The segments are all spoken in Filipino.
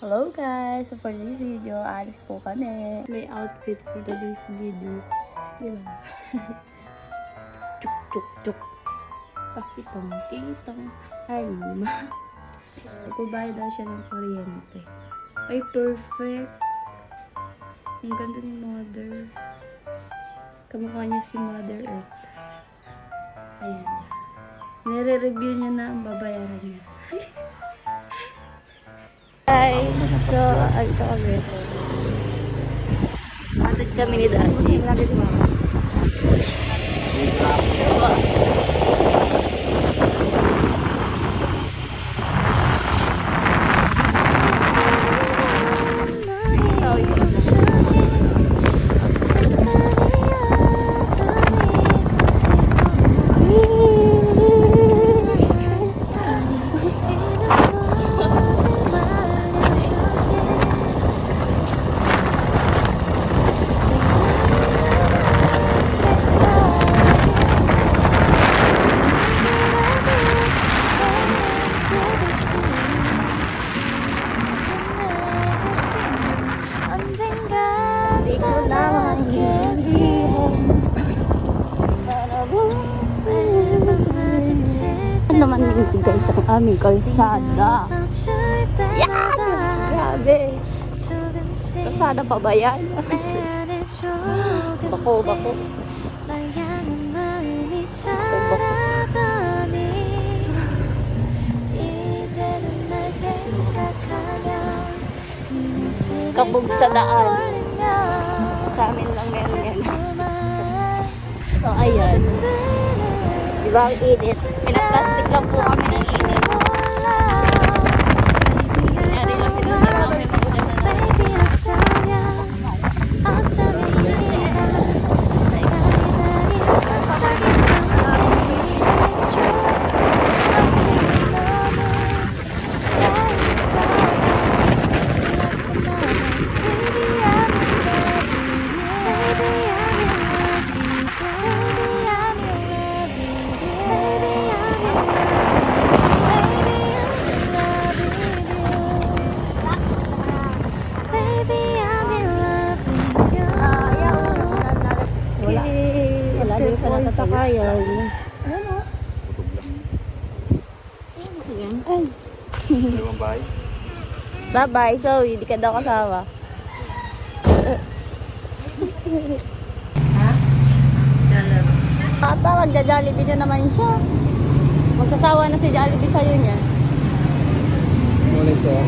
Hello guys! So for this video, alis po kami. May outfit for today's video. Diba? tuk tuk tuk. Pakitong titong harima. Nagbabayad daw siya ng kuryente. Ay, perfect! Ang ganda ni Mother. Kamukha niya si Mother Earth. Ayan. Nire-review niya na ang babayaran niya. Hi! So, ano kami? Atid kami ni Dati. Lagi si guys ang aming kalsada? Yan! Grabe! Kalsada pa ba yan? Bako, bako. Kabog sa daan. Sa amin lang meron yan. So, ayan. Di ba ang init? Pinaplastic lang po kami ng init. Bye-bye, Zoe. Di ka daw kasama. Ata, magja-jollibee na naman siya. Magsasawa na si Jollibee sa'yo niya. Ulit ko.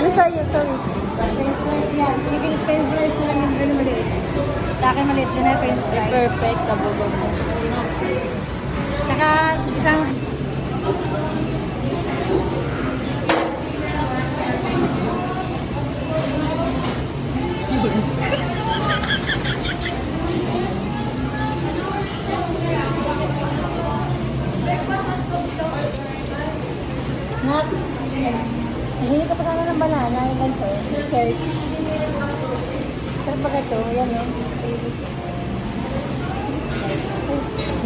Ano sa'yo, Zoe? French fries yan. Chicken French fries na lang yung gano'n maliit. Sa akin maliit din na French fries. Perfect, kabubog mo. Tsaka isang Nak, hindi ka pa sana ng yung ganito, dessert. Pero pag ito, yan. Ay,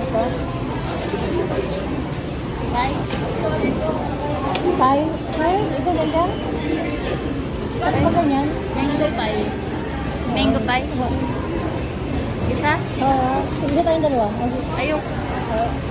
ito. Bye. Tay, tay, ito ganda. Ano ba ganyan? Mango pie. Mango pie? Isa? Oo. Isa tayong dalawa. Ayok. Oo.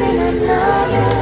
living another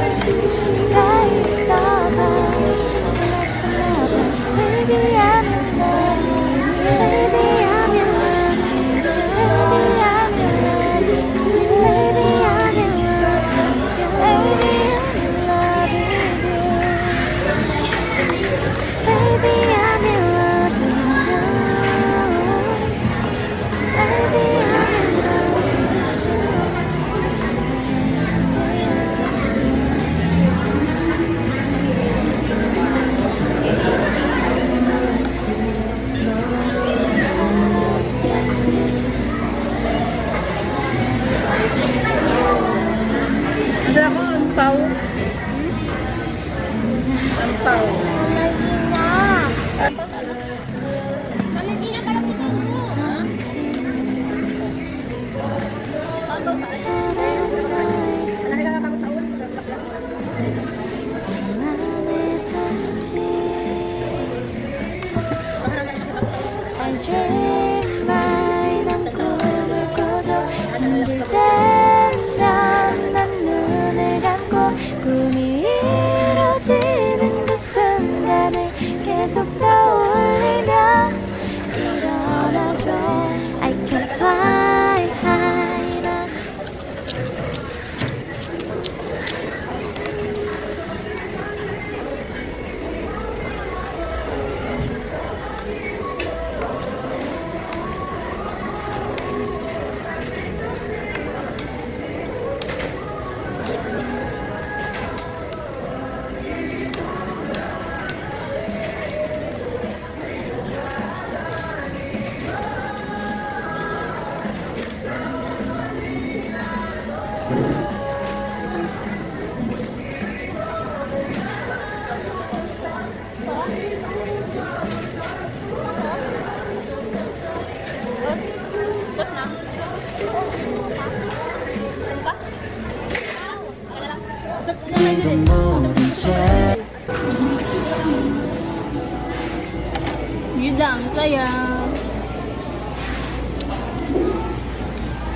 Yun lang, saya.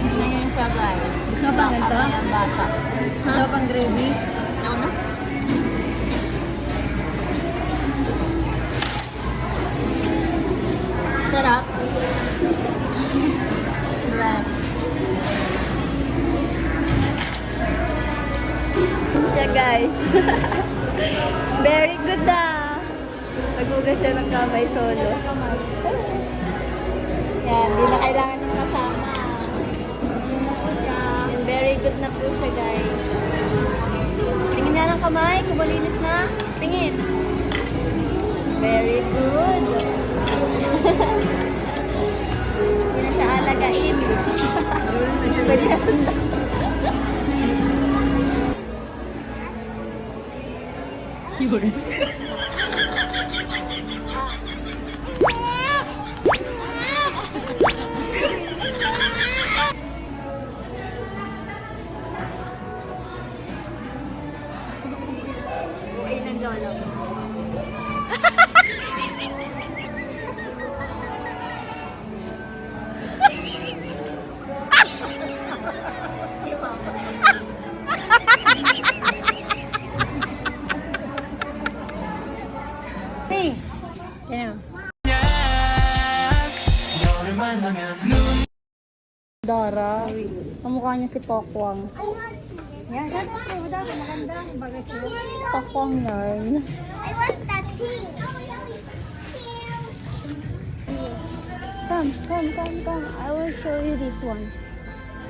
Ganyan siya guys. Gusto ganito? Ang bata. Gusto gravy? Ano na? Sarap. Sarap. Siya guys. Very good ah. Naghugas siya ng kamay solo. Yan, di na kailangan ng kasama. And very good na po siya guys. Tingin nga ng kamay, kung malinis na. Tingin. Very good. Hindi na siya alagain. Pwede na sundan. Yun. Hey! Yan. Dara. Kamukha niya si Pokwang. Yan, yan. Oh, dati maganda. Bagay sila. Pokwang yarn. I want that pink. Come, come, come, come. I will show you this one.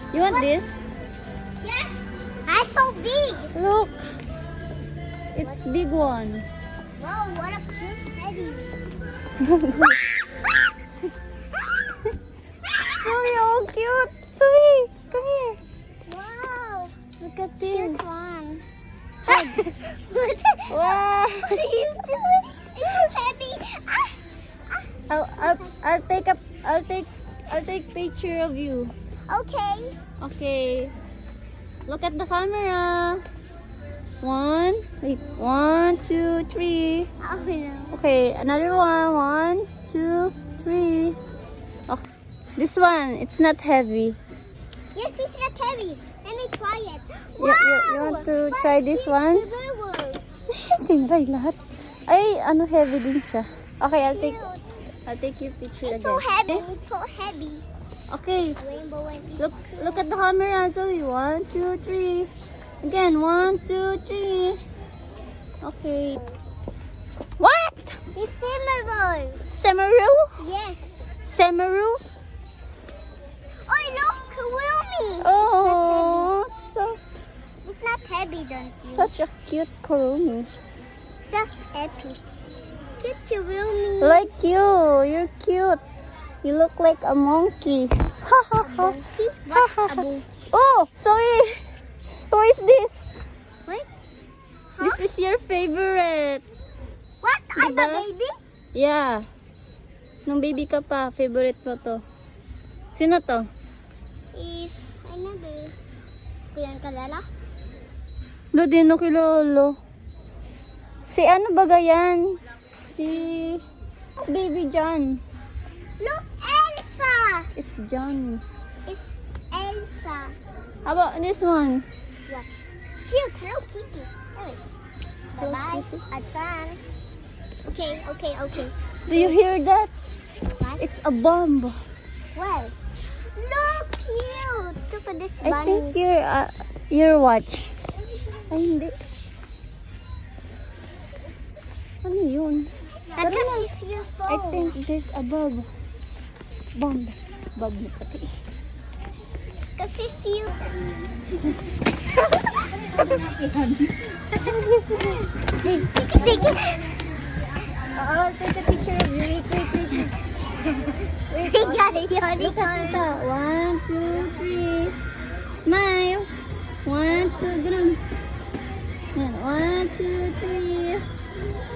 You want this? Yes, that's so big. Look. It's big one. Wow, what a cute teddy. Zoe, oh cute. Zoe, come here. Wow, Look at cute this. one. Wow. What are you doing? It's heavy. Ah, I'll, I'll, I'll take a, I'll take, I'll take picture of you. okay. Okay. Look at the camera. One, wait, one, two, three. Oh no. Okay, another one. One, two, three. Okay. This one, it's not heavy. Yes, it's not heavy. Let me try it. You, you, you want to try this one? Tinry lahat. Ay, ano heavy din siya. Okay, I'll take, I'll take your picture It's so heavy. again. It's so heavy. Okay, Rainbow look, look at the camera, Zoe. One, two, three. Again, one, two, three. Okay. What? It's similar. Semaru? Yes. Semaru? Oh, look, Kurumi. Oh, so It's not heavy, don't you? such a cute Kurumi. Just happy. Cute Kurumi. Like you, you're cute. You look like a monkey. Ha ha ha. Monkey? Ha, ha, What? A monkey. Oh, sorry. Who is this? favorite. What? I'm Diba? a baby? Yeah. Nung baby ka pa, favorite mo to. Sino to? Is, ano ba? Kuya kalala? Lo, di no kilolo. Si ano ba yan? Si... Si Baby John. Look, Elsa! It's John. It's Elsa. How about this one? What? Cute, Hello Kitty. Bye-bye. Have fun. Okay, okay, okay. Do you hear that? What? It's a bomb. Well, look cute. Look at this I think your uh, your watch. Ay, hindi. Ano yun? That's your phone. I think there's a bomb. Bomb. Bomb na pati. Kasi you. Take it. I'll take a picture of you. Wait, wait, wait. Wait, We got a unicorn. Look at Tita. One, two, three. Smile. One, two, ganun. Yan. One, two, three.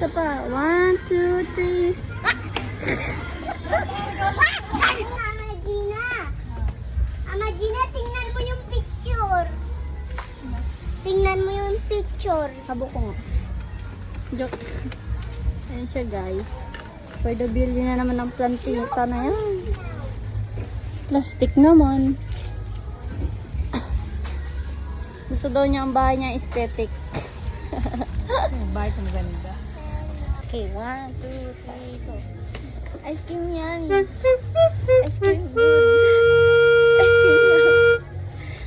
Isa pa. One, two, three. Mama picture. Habo ko nga. Joke. Ayan siya guys. For the building na naman ng plantita na yan. Plastic naman. Gusto daw niya ang bahay niya aesthetic. Bahay kang ganda. Okay, one, two, three, go. Ice cream yan. Ice cream good. Ice cream yan.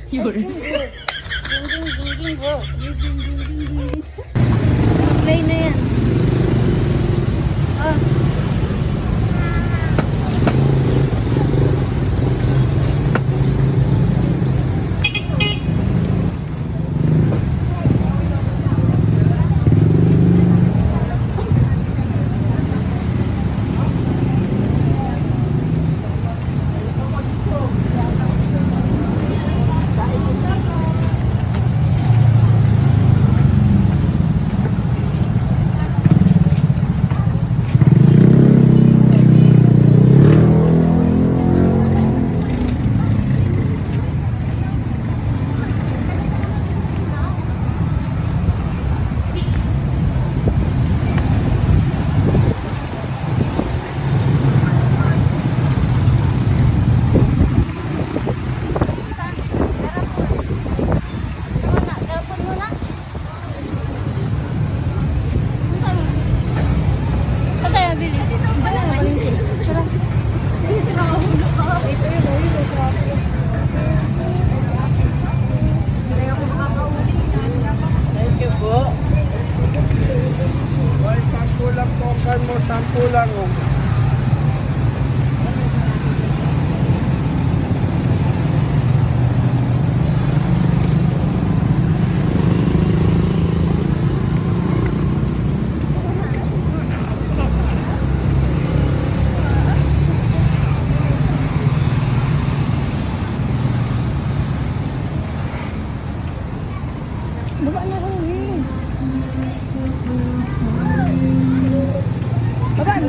Yun. Ding. Play.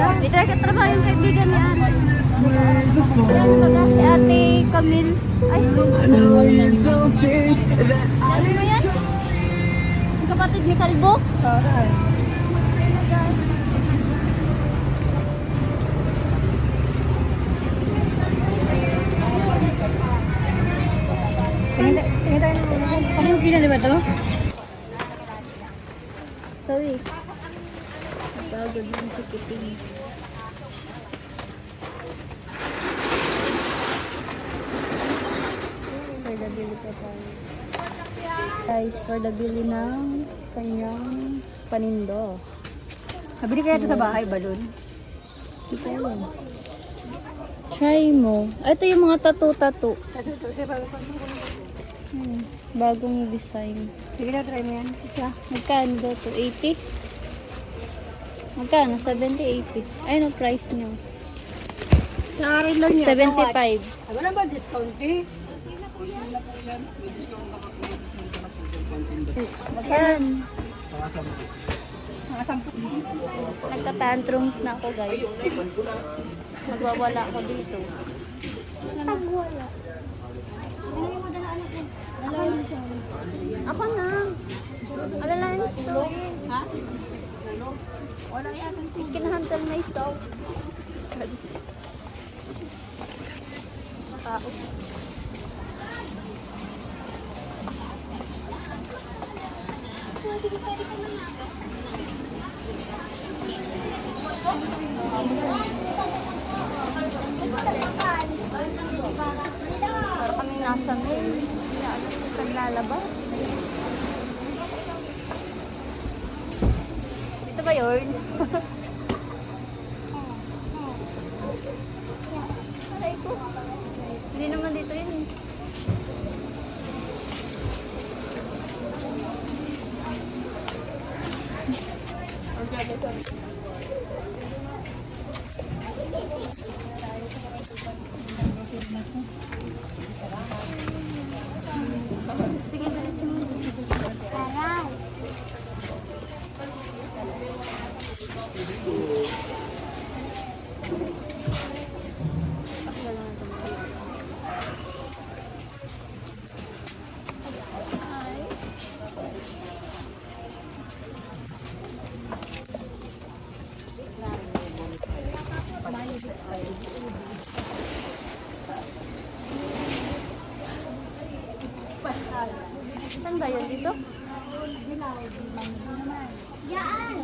Dito ka trabaho yung kaibigan ni Ate. Ayan baga si Ate Camille. Ay, ano mo yan? Kapatid ni Kalbo? Tingin tayo ng ano. Ano yung ginali ba to? Sorry. Pagod yung ticketing. For the bili pa tayo. Guys, for the bili ng kanyang panindo. Nabili kaya ito sa bahay, balon? Ito yun. Try mo. Ah, Ito yung mga tattoo-tattoo. Hmm, bagong design. Sige na, try mo yan. Isa, magkano to? 80? Magkano? 70, 80. Ayun ang price niyo. Sa akin lang yan. 75. Ay, wala ba discount eh? Ayan. Mga sampu. Nagka-tantrums na ako guys. Magwawala ako dito. Pagwala. Ano mo dala anak ko? Ako na. Alalayan to. Ha? Wala yata. I can handle myself. Tao. Para kami nasa maze. Hindi na alam kung saan lalabas. Dito ba yun? Aray ko. Hindi naman dito yun. eh. Sige, diretso mo. Aray. Pakila lang ito. Saan ba yun dito? Yan.